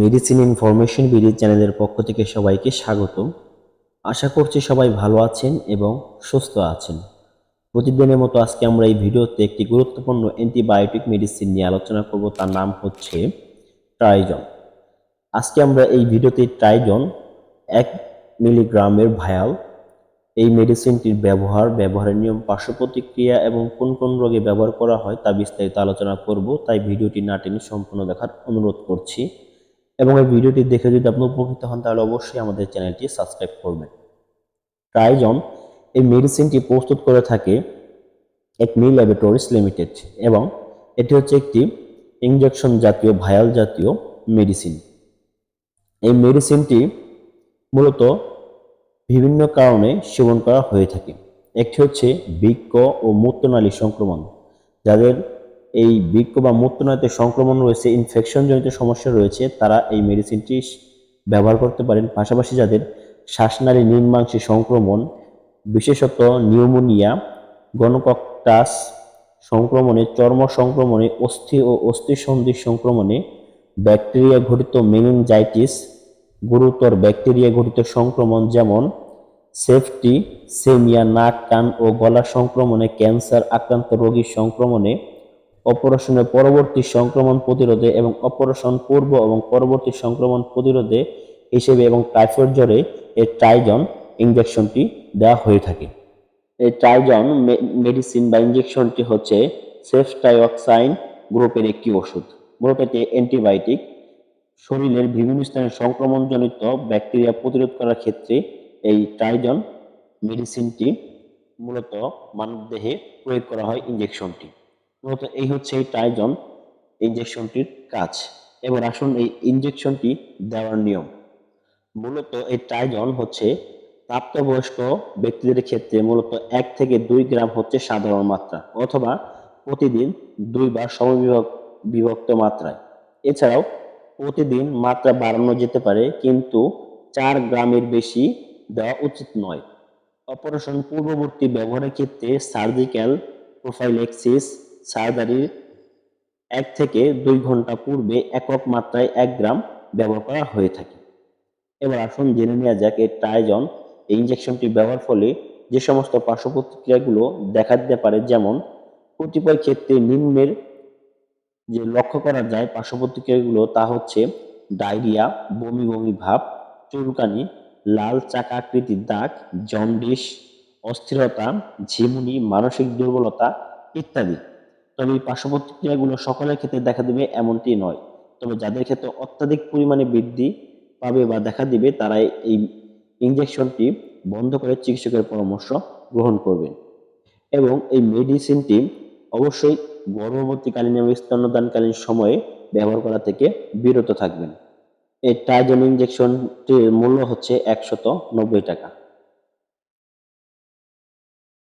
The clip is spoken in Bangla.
মেডিসিন ইনফরমেশন বিডি চ্যানেলের পক্ষ থেকে সবাইকে স্বাগত আশা করছি সবাই ভালো আছেন এবং সুস্থ আছেন। প্রতিদিনের মতো আজকে আমরা এই ভিডিওতে একটি গুরুত্বপূর্ণ অ্যান্টিবায়োটিক মেডিসিন নিয়ে আলোচনা করব, তার নাম হচ্ছে ট্রাইজন আজকে আমরা এই ভিডিওতে ট্রাইজন এক মিলিগ্রামের ভায়াল এই মেডিসিনটির ব্যবহার, ব্যবহারের নিয়ম, পার্শ্ব প্রতিক্রিয়া এবং কোন কোন রোগে ব্যবহার করা হয় তা বিস্তারিত আলোচনা করব, তাই ভিডিওটি না টেনে সম্পূর্ণ দেখার অনুরোধ করছি। এবং এই ভিডিওটি দেখে যদি আপনি উপকৃত হন, তাহলে অবশ্যই আমাদের চ্যানেলটি সাবস্ক্রাইব করবেন। ট্রাইজন এই মেডিসিনটি প্রস্তুত করে থাকে এক মি ল্যাবরেটরিজ লিমিটেড এবং এটি হচ্ছে একটি ইঞ্জেকশন জাতীয়, ভায়াল জাতীয় মেডিসিন। এই মেডিসিনটি মূলত বিভিন্ন কারণে সেবন করা হয়ে থাকে। একটি হচ্ছে বৃক্ষ ও মূত্রনালী সংক্রমণ, যাদের এই বৃক্ক বা মূত্রনালীতে সংক্রমণ রয়েছে ইনফেকশনজনিত সমস্যা রয়েছে, তারা এই মেডিসিনটি ব্যবহার করতে পারেন। পাশাপাশি যাদের শ্বাসনালী নিম্নাংশে সংক্রমণ, বিশেষত নিউমোনিয়া, গণকক্টাস সংক্রমণে, চর্ম সংক্রমণে, অস্থি ও অস্থিসন্ধি সংক্রমণে, ব্যাকটেরিয়া ঘটিত মেনিনজাইটিস গুরুতর ব্যাকটেরিয়া ঘটিত সংক্রমণ যেমন সেফটি সেমিয়া নাক, কান ও গলা সংক্রমণে, ক্যান্সার আক্রান্ত রোগীর সংক্রমণে অপারেশনের পরবর্তী সংক্রমণ প্রতিরোধে এবং অপারেশন পূর্ব এবং পরবর্তী সংক্রমণ প্রতিরোধে হিসেবে এবং টাইফয়েড জ্বরে এই ট্রাইজন ইঞ্জেকশনটি দেওয়া হয়ে থাকে। এই ট্রাইজন মেডিসিন বা ইঞ্জেকশনটি হচ্ছে সেফটাইঅক্সাইন গ্রুপের একটি ওষুধ। মূলত এটি অ্যান্টিবায়োটিক, শরীরের বিভিন্ন স্থানে সংক্রমণজনিত ব্যাকটেরিয়া প্রতিরোধ করার ক্ষেত্রে এই ট্রাইজন মেডিসিনটি মূলত মানবদেহে প্রয়োগ করা হয় ইঞ্জেকশনটি মূলত এই হচ্ছে এই ট্রাইজন ইঞ্জেকশনটির কাজ। এবার আসুন এই ইঞ্জেকশনটি দেওয়ার নিয়ম। মূলত এই ট্রাইজন হচ্ছে প্রাপ্তবয়স্ক ব্যক্তিদের ক্ষেত্রে মূলত এক থেকে দুই গ্রাম হচ্ছে সাধারণ মাত্রা অথবা প্রতিদিন দুইবার সমবিভক্ত বিভক্ত মাত্রায়। এছাড়াও প্রতিদিন মাত্রা বাড়ানো যেতে পারে কিন্তু চার গ্রামের বেশি দেওয়া উচিত নয়। অপারেশন পূর্ববর্তী ব্যবহারের ক্ষেত্রে সার্জিক্যাল প্রোফাইলেক্সিস সার্জারির এক থেকে দুই ঘণ্টা পূর্বে একক মাত্রায় এক গ্রাম ব্যবহার করা হয়ে থাকে। এবার আসুন জেনে নেওয়া যাক এই ট্রাইজন। এই ইঞ্জেকশনটি ব্যবহার ফলে যে সমস্ত পার্শ্ব প্রতিক্রিয়াগুলো দেখা দিতে পারে, যেমন কতিপয় ক্ষেত্রে নিম্নের যে লক্ষ্য করা যায় পার্শ্ব প্রতিক্রিয়াগুলো, তা হচ্ছে ডায়রিয়া, বমি বমি ভাব, চুলকানি, লাল চাকা আকৃতির দাগ, জন্ডিস, অস্থিরতা, ঝিমুনি, মানসিক দুর্বলতা ইত্যাদি। তবে এই পার্শ্ব সকলের ক্ষেত্রে দেখা দেবে এমনটি নয়। তবে যাদের ক্ষেত্রে অত্যাধিক পরিমাণে বৃদ্ধি পাবে বা দেখা দিবে তারা এই ইঞ্জেকশনটি বন্ধ করে চিকিৎসকের পরামর্শ গ্রহণ করবেন। এবং এই মেডিসিনটি অবশ্যই গর্ভবতীকালীন এবং স্তন্যদানকালীন সময়ে ব্যবহার করা থেকে বিরত থাকবেন। এই ট্রাইজন ইঞ্জেকশনটির মূল্য হচ্ছে একশত নব্বই টাকা।